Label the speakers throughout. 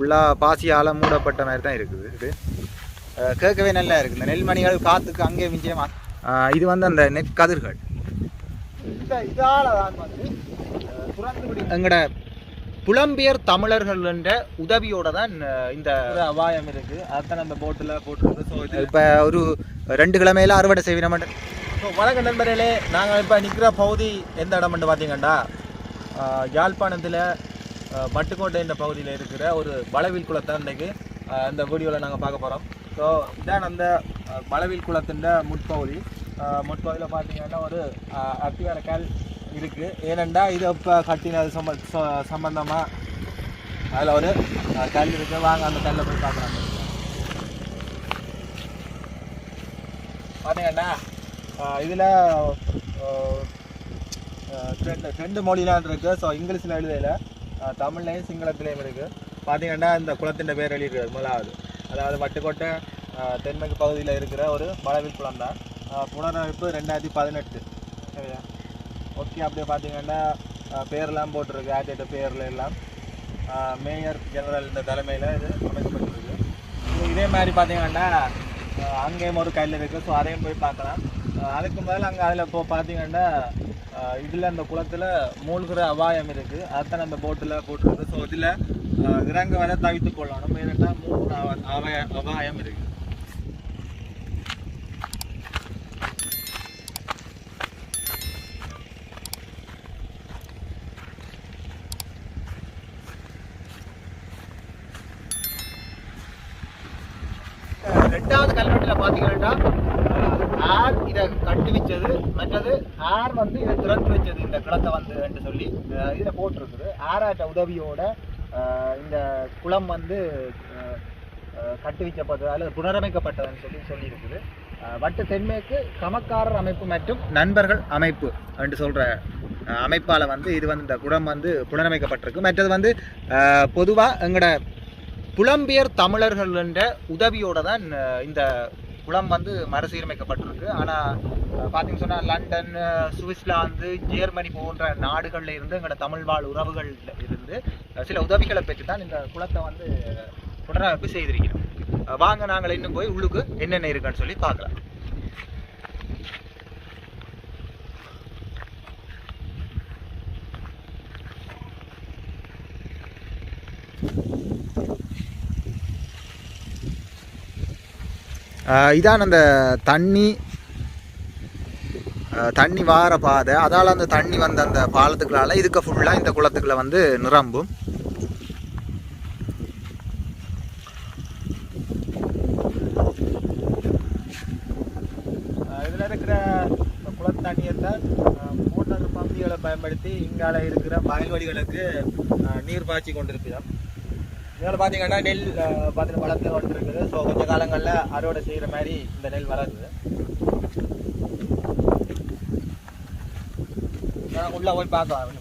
Speaker 1: ஃபுல்லாக பாசியால் மூடப்பட்ட மாதிரி தான் இருக்குது. இது கேட்கவே நல்லா இருக்குது. இந்த நெல்மணிகள் காற்றுக்கு அங்கே மிஞ்சியமா இது வந்து அந்த நெற்கதிர்கள் இந்த இதால தான் வந்து எங்கட புலம்பெயர் தமிழர்கள் என்ற உதவியோட தான் இந்த
Speaker 2: அபாயம் இருக்கு. அதான் அந்த போட்டில் போட்டிருக்கு இது
Speaker 1: இப்போ ஒரு ரெண்டு கிழமையில அறுவடை செய்வின மட்டும்.
Speaker 2: ஸோ வணக்கம் நண்பர்களே. நாங்கள் இப்போ நிற்கிற பகுதி எந்த இடம்னு பார்த்தீங்கன்னா யாழ்ப்பாணத்தில் பட்டுக்கோட்டை என்ற பகுதியில் இருக்கிற ஒரு வளவில் குளத்தை இன்றைக்கு இந்த வீடியோவில் நாங்கள் பார்க்க போகிறோம் ஸோ இதான் அந்த வளவில் குளத்தின் முற்பகுதி. முற்பகுதியில் பார்த்தீங்கன்னா ஒரு அத்திவார கால் இருக்குது ஏனெண்டா இது இப்போ கட்டினது சம்ப ச- அதில் ஒரு கல் இருக்குது வாங்க அந்த கல்லை போய் பார்க்குறாங்க பார்த்தீங்கன்னா இதில் ரெண்டு ரெண்டு மொழிலாம் இருக்குது ஸோ இங்கிலீஷில் எழுதையில் தமிழ்லையும் சிங்களத்துலேயும் இருக்குது பார்த்தீங்கன்னா இந்த குளத்தின் பேர் எழுதியிருக்காது முதலாவது. அதாவது வட்டுக்கோட்டை தென்மேற்கு பகுதியில் இருக்கிற ஒரு மழவில் குளம் தான். புனரமைப்பு ரெண்டாயிரத்தி பதினெட்டு. சரியா? ஓகே அப்படியே பார்த்தீங்கன்னா பேரெலாம் பேர்லாம் போட்டிருக்கு ஆர்டிட்ட பேரில் எல்லாம். மேயர் ஜெனரல் இந்த தலைமையில் இது அமைக்கப்பட்டிருக்கு. இதே மாதிரி பார்த்தீங்கன்னா அங்கேயும் ஒரு கல் இருக்குது ஸோ அதையும் போய் பார்க்கலாம். அதுக்கு முதல்ல அங்கே அதில் இப்போ பார்த்தீங்கன்னா இதில் அந்த குளத்தில் மூழ்கிற அபாயம் இருக்குது அதான் அந்த போட்டில் போட்டிருக்கு ஸோ இதில் இறங்க வர தவித்து கொள்ளணும். ஏன்னா மூணு அவ- அபாய அபாயம் இருக்குது
Speaker 1: ரெண்டாவது கல்வெட்டில் பார்த்தீங்கன்னா ஆர் இதை கட்டி வச்சது மற்றது ஆர் வந்து இதை திறந்து வச்சது இந்த குளத்தை வந்து என்று சொல்லி இதை போட்டிருக்குது. ஆராட்ட உதவியோட இந்த குளம் வந்து கட்டி வைக்கப்பட்டது அல்லது புனரமைக்கப்பட்டதுன்னு சொல்லி சொல்லியிருக்குது. வட்டு தென்மேற்கு சமக்காரர் அமைப்பு மற்றும் நண்பர்கள் அமைப்பு என்று சொல்ற அமைப்பால் வந்து இது வந்து இந்த குளம் வந்து புனரமைக்கப்பட்டிருக்கு. மற்றது வந்து பொதுவாக எங்களோட புலம்பெயர் தமிழர்கள் என்ற உதவியோட தான் இந்த குளம் வந்து மறுசீரமைக்கப்பட்டிருக்கு. ஆனால் பார்த்தீங்கன்னு சொன்னால் லண்டன் சுவிட்சர்லாந்து ஜெர்மனி போன்ற நாடுகளில் இருந்து எங்களோட தமிழ் வாழ் உறவுகள் இருந்து சில உதவிகளை பெற்று தான் இந்த குளத்தை வந்து புனரமைப்பு செய்திருக்கிறோம். வாங்க நாங்கள் இன்னும் போய் உள்ளுக்கு என்னென்ன இருக்குன்னு சொல்லி பார்க்கலாம். இதான் அந்த தண்ணி. தண்ணி வார பாதை. அதால் அந்த தண்ணி வந்த அந்த பாலத்துக்களால் இதுக்கு ஃபுல்லாக இந்த குளத்துக்களை வந்து நிரம்பும்.
Speaker 2: இதில் இருக்கிற குளத்தண்ணியத்தை மோட்டார் பம்பிகளை பயன்படுத்தி இங்கால இருக்கிற வயல்வெளிகளுக்கு நீர் பாய்ச்சி கொண்டிருக்கிறோம். இதில் பார்த்தீங்கன்னா நெல் பார்த்துட்டு பார்த்தீங்கன்னா வளர்த்து வந்துருக்குது ஸோ கொஞ்ச காலங்களில் அறுவடை செய்கிற மாதிரி இந்த நெல் வளருது. நான் உள்ளே போய் பார்க்கலாம்.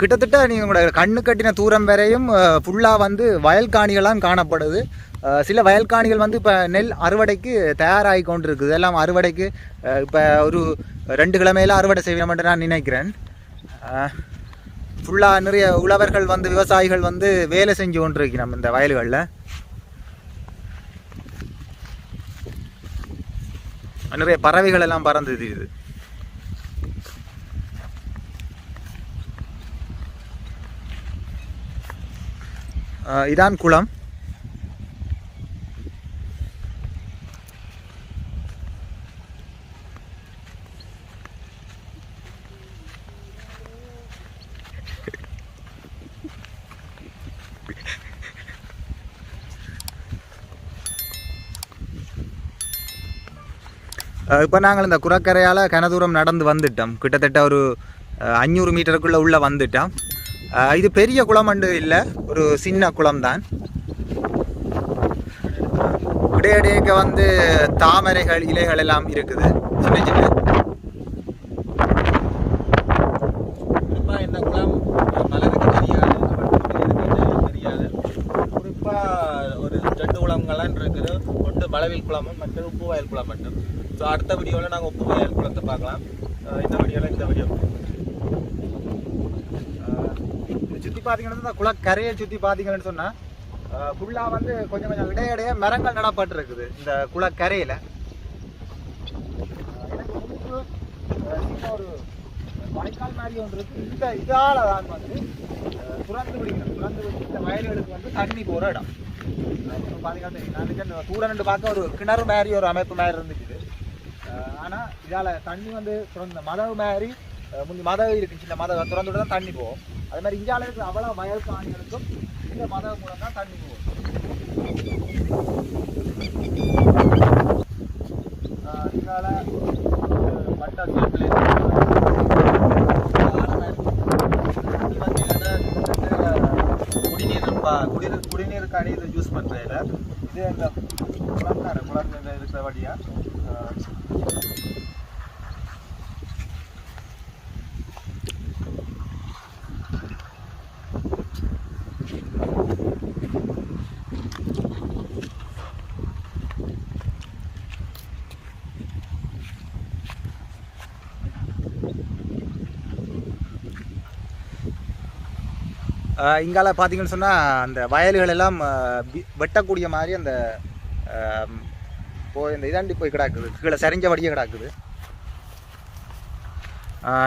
Speaker 1: கிட்டத்தட்ட நீங்கள் உங்களோட கண்ணு கட்டின தூரம் வரையும் ஃபுல்லாக வந்து வயல்காணிகளாம் காணப்படுது. சில வயல்காணிகள் வந்து இப்போ நெல் அறுவடைக்கு தயாராகி கொண்டு இருக்குது எல்லாம் அறுவடைக்கு இப்போ ஒரு ரெண்டு கிழமையில அறுவடை செய்யணும் என்று நான் நினைக்கிறேன். ஃபுல்லாக நிறைய உழவர்கள் வந்து விவசாயிகள் வந்து வேலை செஞ்சு கொண்டு இருக்கிறோம் இந்த வயல்களில். நிறைய பறவைகள் எல்லாம் பறந்து இது இதான் குளம். இப்போ நாங்கள் இந்த குரக்கரையால் கனதூரம் நடந்து வந்துட்டோம். கிட்டத்தட்ட ஒரு அஞ்சூறு மீட்டருக்குள்ளே உள்ளே வந்துட்டோம். இது பெரிய குளமண்டு இல்லை ஒரு சின்ன குளம் தான் இடையிடையே வந்து தாமரைகள் இலைகள் எல்லாம் இருக்குது. சின்ன சின்ன.
Speaker 2: குறிப்பாக இந்த குளம் பலருக்கு தெரியாது தெரியாது. குறிப்பாக ஒரு ரெண்டு குளங்கள்லாம் இருக்குது. ஒன்று பலவில் குளமும் உப்பு வயல் குளம் மட்டும். ஸோ அடுத்த வீடியோவில் நாங்கள் உப்பு வயல் குளத்தை பார்க்கலாம். இந்த வீடியோவில் இந்த
Speaker 1: வீடியோ சுற்றி பார்த்தீங்கன்னா இந்த குளக்கரையை சுற்றி பார்த்தீங்கன்னு சொன்னால் ஃபுல்லாக வந்து கொஞ்சம் கொஞ்சம் இடையிடையே மரங்கள் நடப்பட்டிருக்குது இந்த குளக்கரையில். ஒரு வாய்க்கால் மாதிரி ஒன்று இருக்குது இந்த இதால் தான் வந்து துறந்து விடுகிறது துறந்து விட்டு இந்த வயல்களுக்கு வந்து தண்ணி போகிற இடம். பார்த்தீங்கன்னா தெரியும். கூட நின்று பார்க்க ஒரு கிணறு மாதிரி ஒரு அமைப்பு மாதிரி இருந்துச்சு. ஆனால் இதால் தண்ணி வந்து சுரந்த மதவு மாதிரி முந்தி மதவு இருக்கு சின்ன மதவை திறந்து தான் தண்ணி போகும். அது மாதிரி இந்தியாவில் இருக்கிற அவ்வளோ வயல் காணிகளுக்கும் இந்த மதவு மூலம் தான் தண்ணி போகும். அஹ், இதால
Speaker 2: குடிநீர் ப- குடிநீர் குடிநீருக்கான இது யூஸ் பண்ணுறதில்ல இது அந்த குளம்தான குளம் இருக்கிற வழியாக
Speaker 1: இங்கால பார்த்தீங்கன்னு சொன்னால் அந்த வயல்கள் எல்லாம் வெட்டக்கூடிய மாதிரி அந்த போய் இந்த இதாண்டி போய் கிடக்குது. கீழே சரிஞ்சபடியே கிடக்குது.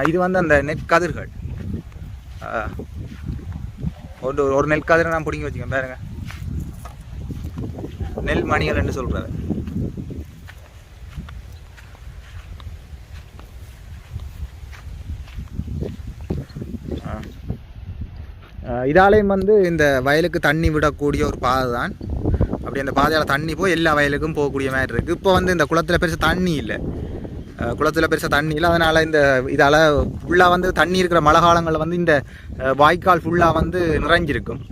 Speaker 1: இது வந்து அந்த நெற்கதிர்கள் அஹ், ஒரு ஒரு நெற்கதிரை நான் பிடிங்கி வச்சுக்கேன் பாருங்க. நெல் மணிகள் என்று சொல்கிறாரு இதாலேயும் வந்து இந்த வயலுக்கு தண்ணி விடக்கூடிய ஒரு பாதை தான் அப்படி அந்த பாதையால் தண்ணி போய் எல்லா வயலுக்கும் போகக்கூடிய மாதிரி இருக்குது இப்போ வந்து இந்த குளத்தில் பெருசாக தண்ணி இல்லை. குளத்தில் பெருசாக தண்ணி இல்லை. அதனால் இந்த இதால் ஃபுல்லாக வந்து தண்ணி இருக்கிற மழை காலங்களில் வந்து இந்த வாய்க்கால் ஃபுல்லாக வந்து நிறைஞ்சிருக்கும்.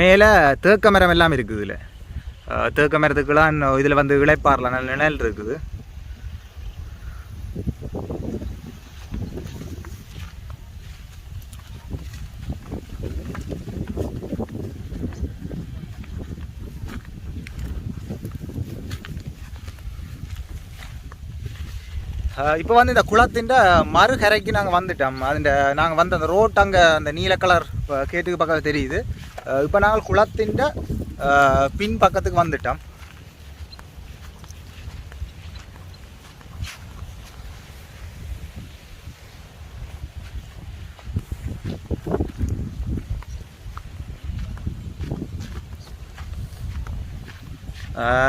Speaker 1: மேலே தேக்க மரம் எல்லாம் இருக்குது இதில். தேக்க மரத்துக்கெல்லாம் இதில் வந்து விளைப்பாரில் நல்ல நிழல் இருக்குது. இப்போ வந்து இந்த குளத்தின் மறுகரைக்கு நாங்கள் வந்துட்டோம். அதுண்ட நாங்கள் வந்து அந்த ரோட் அங்கே அந்த நீல கலர் கேட்டுக்கு பக்கத்தில் தெரியுது. இப்போ நாங்கள் குளத்தின் பின் பக்கத்துக்கு வந்துட்டோம்.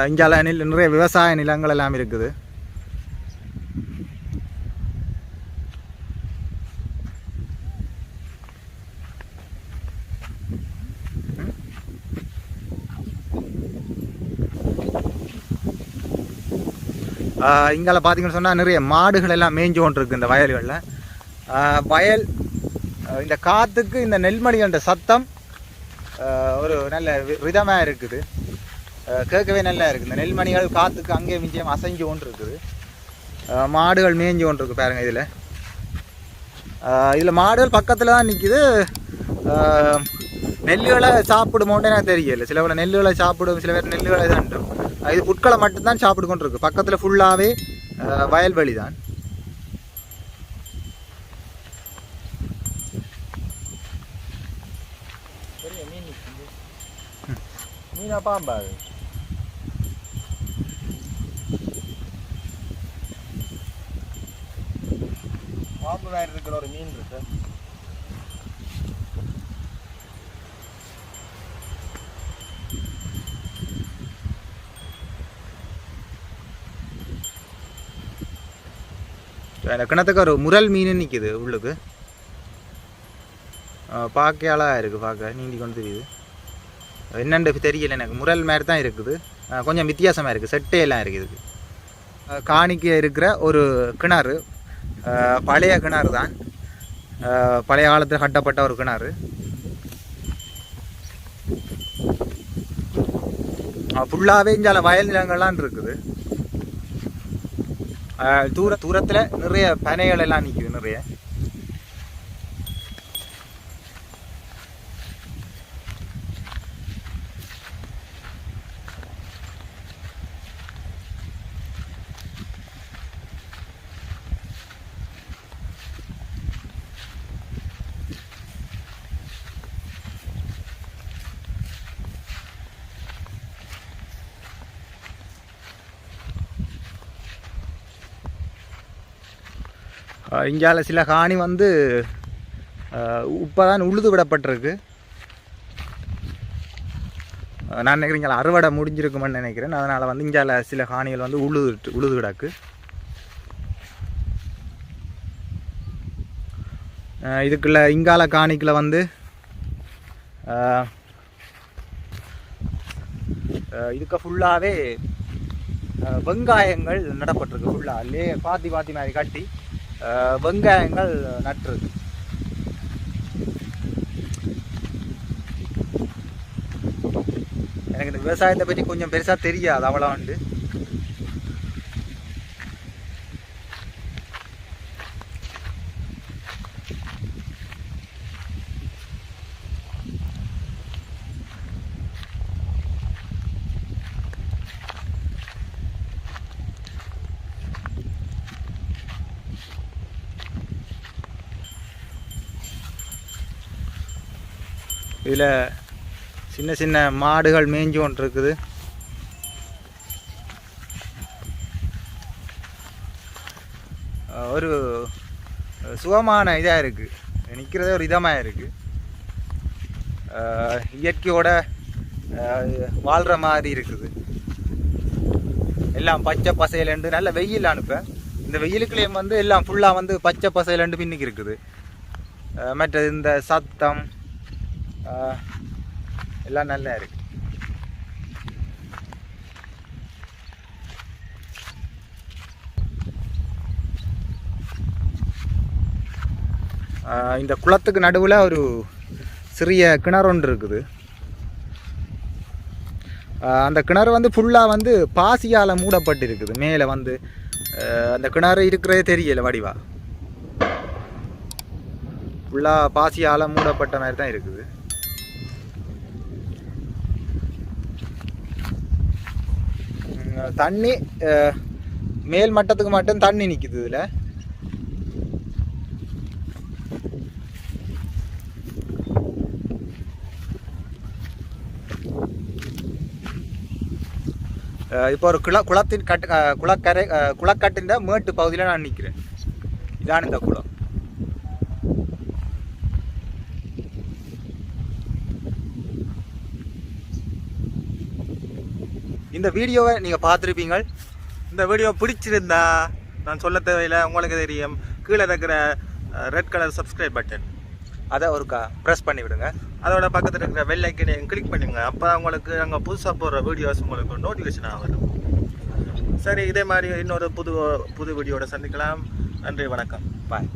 Speaker 1: இங்கால நிறைய விவசாய நிலங்கள் எல்லாம் இருக்குது. இங்கால பார்த்தீங்கன்னு சொன்னால் நிறைய மாடுகள் எல்லாம் மேய்ஞ்சு கொண்டிருக்கு இந்த வயல்களில். வயல் இந்த காற்றுக்கு இந்த நெல்மணிகளோட சத்தம் ஒரு நல்ல விதமாக இருக்குது. கேட்கவே நல்லா இருக்குது. இந்த நெல்மணிகள் காற்றுக்கு அங்கே மிஞ்சியம் அசைஞ்சு கொண்டு இருக்குது மாடுகள் மேய்ஞ்சு கொண்டு இருக்கு பாருங்க இதில். இதில் மாடுகள் பக்கத்தில் தான் நிற்கிது நெல்லுகளை சாப்பிடுமோன்னு எனக்கு தெரியல. சில பேர் நெல்லுகளை சாப்பிடும் சில பேர் நெல்லுகளை தான் இது புட்களை மட்டும்தான் சாப்பிட்டு கொண்டு இருக்கு பக்கத்தில் ஃபுல்லாகவே வயல்வெளி தான்
Speaker 2: மீன் பாம்பா பாம்பு மாதிரி இருக்கிற ஒரு மீன் இருக்கு.
Speaker 1: அந்த கிணத்துக்கு ஒரு முரல் மீன் நிற்கிது உள்ளுக்கு. பார்க்க அழகாக இருக்குது பார்க்க நீந்தி கொண்டு தெரியுது. என்னென்னு தெரியல எனக்கு முரல் மாதிரி தான் இருக்குது. கொஞ்சம் வித்தியாசமாக இருக்குது செட்டையெல்லாம் இருக்குது காணிக்க காணிக்கு இருக்கிற ஒரு கிணறு பழைய கிணறு தான். பழைய காலத்தில் கட்டப்பட்ட ஒரு கிணறு. ஃபுல்லாகவே இங்கே வயல் நிலங்கள்லாம் இருக்குது. தூர தூரத்தில் நிறைய பனைகள் எல்லாம் நிற்கும் நிறைய. இங்கால சில காணி வந்து இப்போ தான் உழுது விடப்பட்டிருக்கு. நான் நினைக்கிறேன் அறுவடை முடிஞ்சிருக்குமென்னு நினைக்கிறேன். அதனால் வந்து இங்கால சில காணிகள் வந்து உழுது உழுது கிடக்கு. இதுக்குள்ள இங்கால காணிக்குள்ள வந்து இதுக்கு ஃபுல்லாகவே வெங்காயங்கள் நடப்பட்டிருக்கு ஃபுல்லாக லே பாத்தி பாத்தி மாதிரி கட்டி. வெங்காயங்கள் நட்டுருக்கு எனக்கு இந்த விவசாயத்தை பற்றி கொஞ்சம் பெருசாக தெரியாது அவ்வளோ உண்டு இதில் சின்ன சின்ன மாடுகள் மேய்ஞ்சு கொண்டிருக்குது. ஒரு சுகமான இதாக இருக்குது நிற்கிறதே ஒரு இதமாக இருக்குது இயற்கையோட வாழ்கிற மாதிரி இருக்குது. எல்லாம் பச்சை பசையிலண்டு நல்ல வெயில் அனுப்பேன் இந்த வெயிலுக்குள்ளேயும் வந்து எல்லாம் ஃபுல்லாக வந்து பச்சை பசையிலண்டு பின்னுக்கு இருக்குது. மற்ற இந்த சத்தம் எல்லாம் நல்லா இருக்கு. இந்த குளத்துக்கு நடுவில் ஒரு சிறிய கிணறு ஒன்று இருக்குது. அந்த கிணறு வந்து ஃபுல்லாக வந்து பாசியால் மூடப்பட்டு இருக்குது மேலே வந்து அந்த கிணறு இருக்கிறதே தெரியல வடிவா. ஃபுல்லாக பாசியால் மூடப்பட்ட மாதிரி தான் இருக்குது. தண்ணி மேல் மட்டத்துக்கு மட்டும் தண்ணி நிற்குது இதில். இப்போ ஒரு குள குளத்தின் கட்டு குளக்கரை குளக்கட்டின் மேட்டு பகுதியில் நான் நிற்கிறேன் இதான் இந்த குளம். இந்த வீடியோவை நீங்கள் பார்த்துருப்பீங்க
Speaker 2: இந்த வீடியோ பிடிச்சிருந்தா நான் சொல்ல தேவையில்லை உங்களுக்கு தெரியும். கீழே இருக்கிற ரெட் கலர் சப்ஸ்கிரைப் பட்டன்
Speaker 1: அதை ஒரு க ப்ரெஸ் பண்ணி விடுங்க
Speaker 2: அதோட பக்கத்தில் இருக்கிற பெல் கிளிக் பண்ணுங்க. அப்போ உங்களுக்கு அங்கே புதுசாக போடுற வீடியோஸ் உங்களுக்கு நோட்டிஃபிகேஷனாக வரும். சரி இதே மாதிரி இன்னொரு புது புது வீடியோட சந்திக்கலாம். நன்றி வணக்கம்.
Speaker 1: பாய்